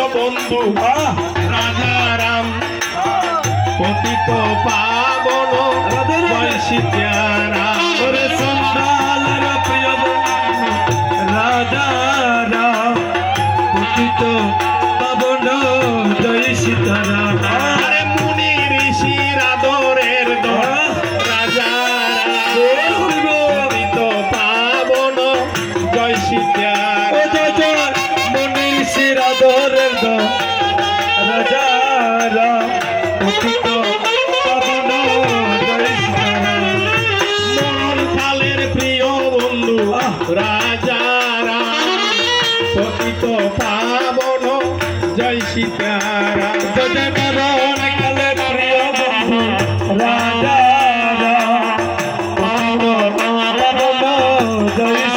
প্রিয় বন্ধু রাজা রাম পতিত পাবন সন্ধ্যালের প্রিয় রাজা রাম পতিত মনির শিরাদরের দ, রাজা, রাম পতিত পাবন মোহন কালের প্রিয় বন্ধু রাজা, রাম। পতিত পাবন, জয় সীতারাম। জয় মরণ কালের প্রিয় বন্ধু, রাজা, রাম। পতিত পাবন, জয়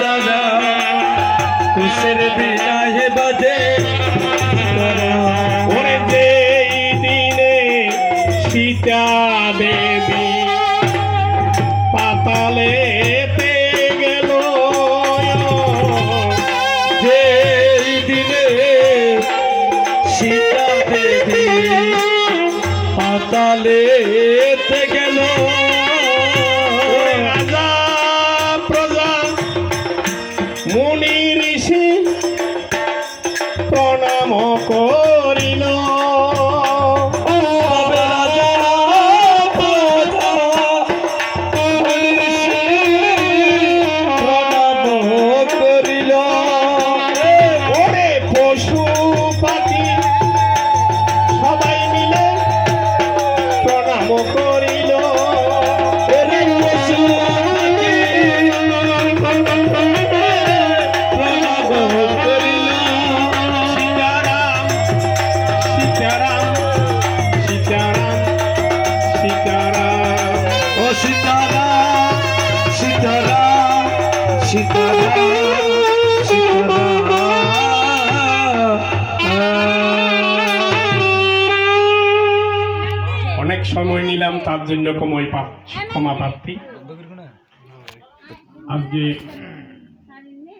সীতারাম কুশের বিনায় বাজে? ওরে যেই দিনে সীতা দেবী পাতালে গেল যেই দিনে সীতা দেবী পাতালে গেল মুনি ঋষি প্রণাম করিল অনেক সময় নিলাম তার জন্য ক্ষমা প্রার্থী আজকে